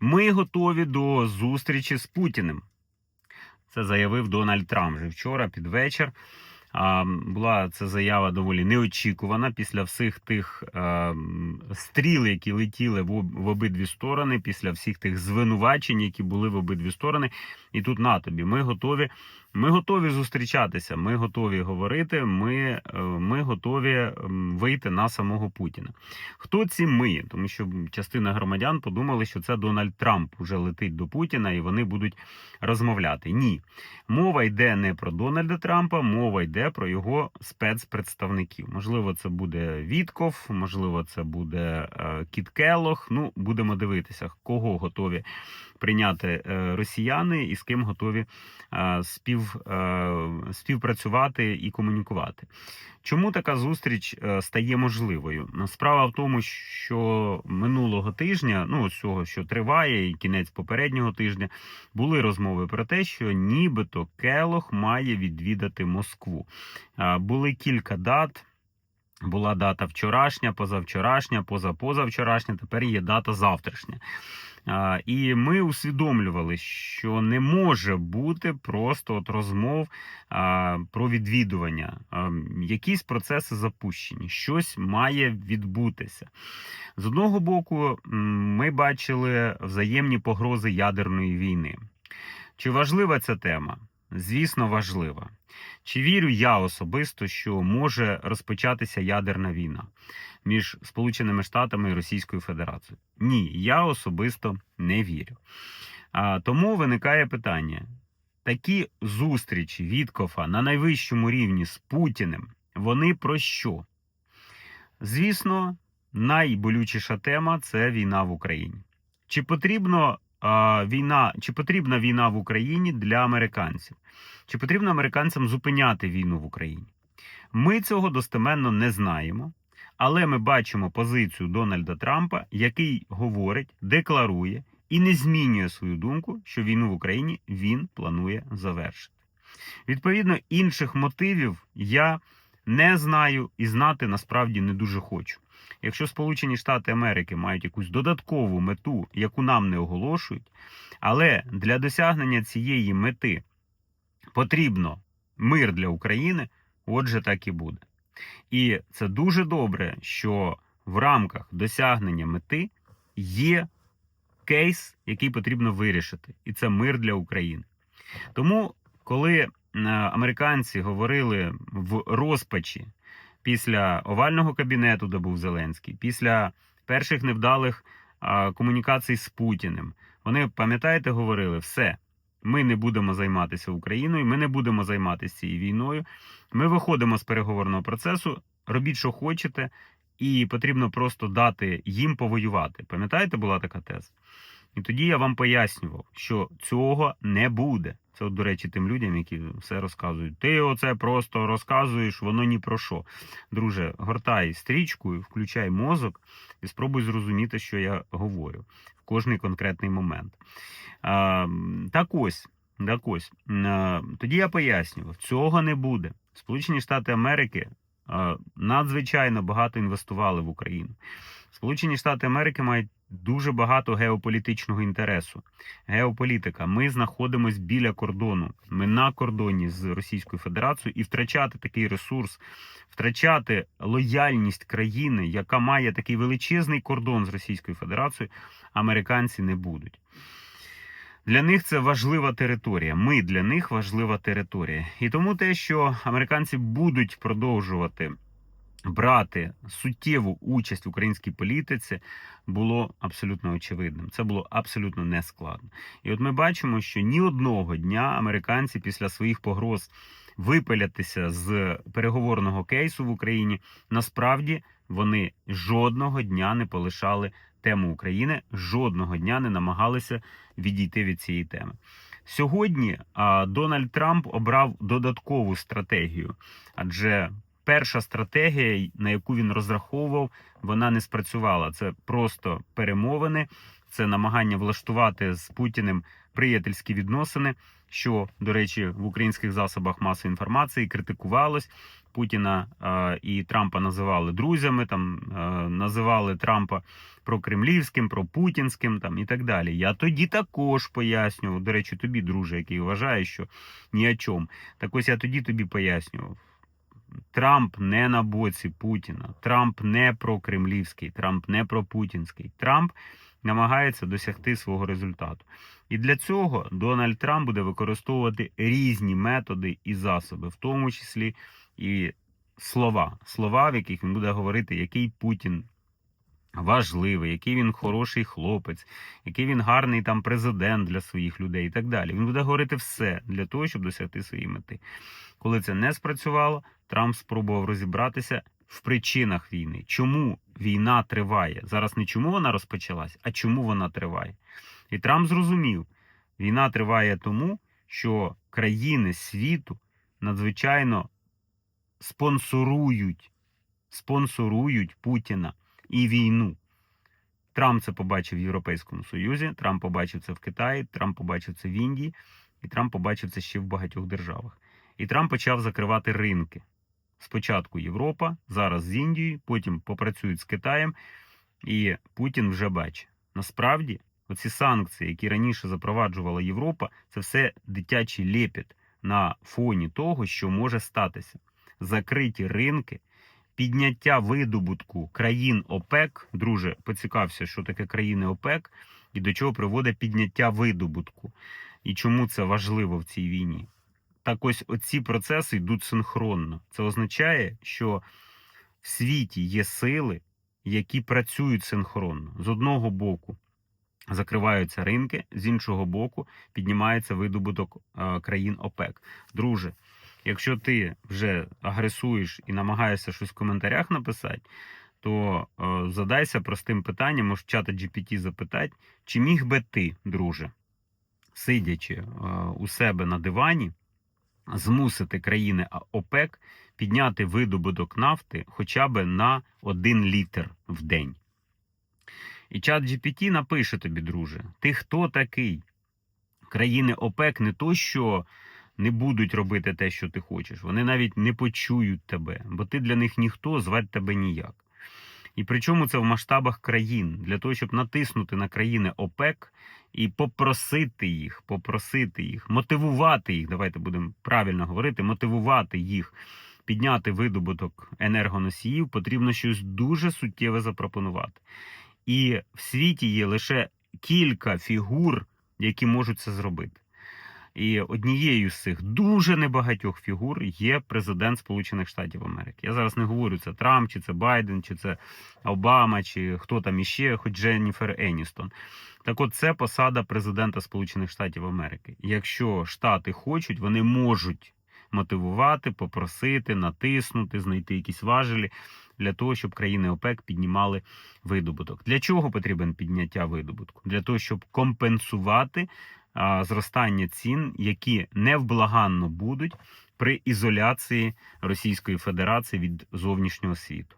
Ми готові до зустрічі з Путіним. Це заявив Дональд Трамп вже вчора під вечір. А, була ця заява доволі неочікувана після всіх тих е, стріл, які летіли в, об- в обидві сторони, після всіх тих звинувачень, які були в обидві сторони. І тут на тобі. Ми готові. Ми готові зустрічатися. Ми готові говорити. Ми, е, ми готові вийти на самого Путіна. Хто ці ми? Тому що частина громадян подумали, що це Дональд Трамп уже летить до Путіна, і вони будуть розмовляти. Ні, мова йде не про Дональда Трампа, мова йде про його спецпредставників. Можливо, це буде Вітков, можливо, це буде е, Кіт Келлох. Ну, будемо дивитися, кого готові прийняти е, росіяни і з ким готові е, спів, е, співпрацювати і комунікувати. Чому така зустріч е, стає можливою? Ну, Справа в тому, що минулого тижня, ну цього, що триває, і кінець попереднього тижня, були розмови про те, що нібито Келох має відвідати Москву. Були кілька дат. Була дата вчорашня, позавчорашня, позапозавчорашня, тепер є дата завтрашня. І ми усвідомлювали, що не може бути просто от розмов про відвідування. Якісь процеси запущені, щось має відбутися. З одного боку, ми бачили взаємні погрози ядерної війни. Чи важлива ця тема? Звісно, важлива. Чи вірю я особисто, що може розпочатися ядерна війна між Сполученими Штатами і Російською Федерацією? Ні, я особисто не вірю. А, тому виникає питання: такі зустрічі Віткофа на найвищому рівні з Путіним, вони про що? Звісно, найболючіша тема це війна в Україні. Чи потрібно війна, чи потрібна війна в Україні для американців? Чи потрібно американцям зупиняти війну в Україні? Ми цього достеменно не знаємо, але ми бачимо позицію Дональда Трампа, який говорить, декларує і не змінює свою думку, що війну в Україні він планує завершити. Відповідно, інших мотивів я не знаю і знати насправді не дуже хочу. Якщо Сполучені Штати Америки мають якусь додаткову мету, яку нам не оголошують, але для досягнення цієї мети потрібно мир для України, отже, так і буде. І це дуже добре, що в рамках досягнення мети є кейс, який потрібно вирішити, і це мир для України. Тому, коли е, американці говорили в розпачі після овального кабінету, де був Зеленський, після перших невдалих а, комунікацій з Путіним, вони пам'ятаєте, говорили все. Ми не будемо займатися Україною, ми не будемо займатися цією війною. Ми виходимо з переговорного процесу, робіть, що хочете, і потрібно просто дати їм повоювати. Пам'ятаєте, була така теза? І тоді я вам пояснював, що цього не буде. Це, до речі, тим людям, які все розказують. Ти оце просто розказуєш, воно ні про що. Друже, гортай стрічку, включай мозок і спробуй зрозуміти, що я говорю в кожний конкретний момент. А, так ось, так ось. Тоді я пояснював, цього не буде. Сполучені Штати Америки надзвичайно багато інвестували в Україну. Сполучені Штати Америки мають дуже багато геополітичного інтересу. Геополітика. Ми знаходимось біля кордону. Ми на кордоні з Російською Федерацією, і втрачати такий ресурс, втрачати лояльність країни, яка має такий величезний кордон з Російською Федерацією, американці не будуть. Для них це важлива територія. Ми для них важлива територія. І тому те, що американці будуть продовжувати брати суттєву участь в українській політиці, було абсолютно очевидним. Це було абсолютно нескладно. І от ми бачимо, що ні одного дня американці після своїх погроз випилятися з переговорного кейсу в Україні насправді вони жодного дня не полишали тему України, жодного дня не намагалися відійти від цієї теми. Сьогодні а, Дональд Трамп обрав додаткову стратегію, адже перша стратегія, на яку він розраховував, вона не спрацювала. Це просто перемовини, це намагання влаштувати з Путіним приятельські відносини, що, до речі, в українських засобах масової інформації критикувалось. Путіна е, і Трампа називали друзями, там е, називали Трампа прокремлівським, пропутінським там і так далі. Я тоді також пояснював. До речі, тобі, друже, який вважає, що ні о чому. Так ось я тоді тобі пояснював. Трамп не на боці Путіна, Трамп не прокремлівський, Трамп не пропутінський. Трамп намагається досягти свого результату. І для цього Дональд Трамп буде використовувати різні методи і засоби, в тому числі і слова, слова, в яких він буде говорити, який Путін важливий, який він хороший хлопець, який він гарний там президент для своїх людей і так далі. Він буде говорити все для того, щоб досягти своєї мети. Коли це не спрацювало, Трамп спробував розібратися в причинах війни. Чому війна триває? Зараз не чому вона розпочалась, а чому вона триває. І Трамп зрозумів, війна триває тому, що країни світу надзвичайно спонсорують, спонсорують Путіна і війну. Трамп це побачив в Європейському Союзі, Трамп побачив це в Китаї, Трамп побачив це в Індії, і Трамп побачив це ще в багатьох державах. І Трамп почав закривати ринки. Спочатку Європа, зараз з Індією, потім попрацюють з Китаєм, і Путін вже бачить. Насправді, оці санкції, які раніше запроваджувала Європа, це все дитячий лепіт на фоні того, що може статися. Закриті ринки, підняття видобутку країн ОПЕК. Друже, поцікався, що таке країни ОПЕК і до чого приводить підняття видобутку. І чому це важливо в цій війні? Так ось оці процеси йдуть синхронно. Це означає, що в світі є сили, які працюють синхронно. З одного боку закриваються ринки, з іншого боку піднімається видобуток е, країн ОПЕК. Друже, якщо ти вже агресуєш і намагаєшся щось в коментарях написати, то е, задайся простим питанням, може чата GPT запитати, чи міг би ти, друже, сидячи е, у себе на дивані, змусити країни ОПЕК підняти видобуток нафти хоча б на 1 літр в день. І чат GPT напише тобі, друже, ти хто такий? Країни ОПЕК не то, що не будуть робити те, що ти хочеш. Вони навіть не почують тебе, бо ти для них ніхто, звати тебе ніяк. І причому це в масштабах країн для того, щоб натиснути на країни ОПЕК і попросити їх, попросити їх, мотивувати їх. Давайте будемо правильно говорити, мотивувати їх, підняти видобуток енергоносіїв, потрібно щось дуже суттєве запропонувати. І в світі є лише кілька фігур, які можуть це зробити. І однією з цих дуже небагатьох фігур є президент Сполучених Штатів Америки. Я зараз не говорю, це Трамп, чи це Байден, чи це Обама, чи хто там іще, хоч Дженніфер Еністон. Так от це посада президента Сполучених Штатів Америки. Якщо Штати хочуть, вони можуть мотивувати, попросити, натиснути, знайти якісь важелі для того, щоб країни ОПЕК піднімали видобуток. Для чого потрібен підняття видобутку? Для того, щоб компенсувати зростання цін, які невблаганно будуть при ізоляції Російської Федерації від зовнішнього світу.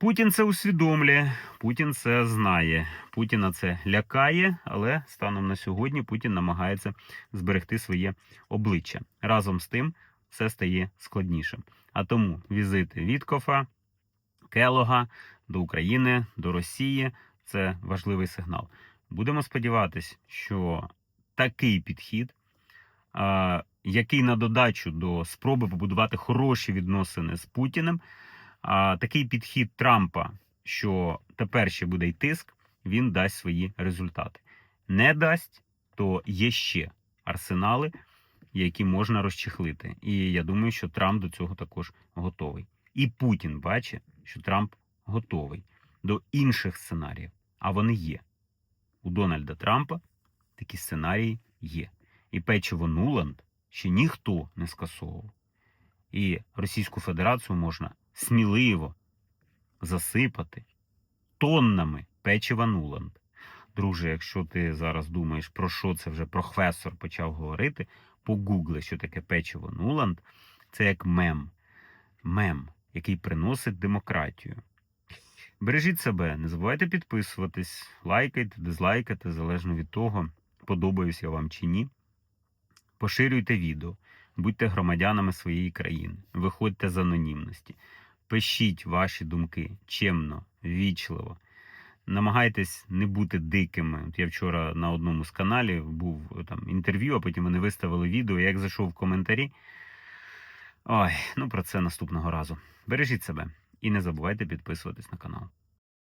Путін це усвідомлює, Путін це знає. Путіна це лякає, але станом на сьогодні Путін намагається зберегти своє обличчя. Разом з тим все стає складнішим. А тому візити Віткофа, Келога до України, до Росії це важливий сигнал. Будемо сподіватися, що такий підхід, який на додачу до спроби побудувати хороші відносини з Путіним, такий підхід Трампа, що тепер ще буде й тиск, він дасть свої результати. Не дасть, то є ще арсенали, які можна розчехлити. І я думаю, що Трамп до цього також готовий. І Путін бачить, що Трамп готовий до інших сценаріїв, а вони є. У Дональда Трампа такі сценарії є. І печиво Нуланд ще ніхто не скасовував. І Російську Федерацію можна сміливо засипати тоннами печива Нуланд. Друже, якщо ти зараз думаєш, про що це вже професор почав говорити, погугли, що таке печиво Нуланд, це як мем. Мем, який приносить демократію. Бережіть себе, не забувайте підписуватись, лайкайте, дизлайкайте, залежно від того, подобаюсь я вам чи ні. Поширюйте відео, будьте громадянами своєї країни, виходьте з анонімності, пишіть ваші думки чемно, вічливо. Намагайтесь не бути дикими. От я вчора на одному з каналів був там інтерв'ю, а потім вони виставили відео. Я як зайшов в коментарі. Ой, ну про це наступного разу. Бережіть себе і не забувайте підписуватись на канал.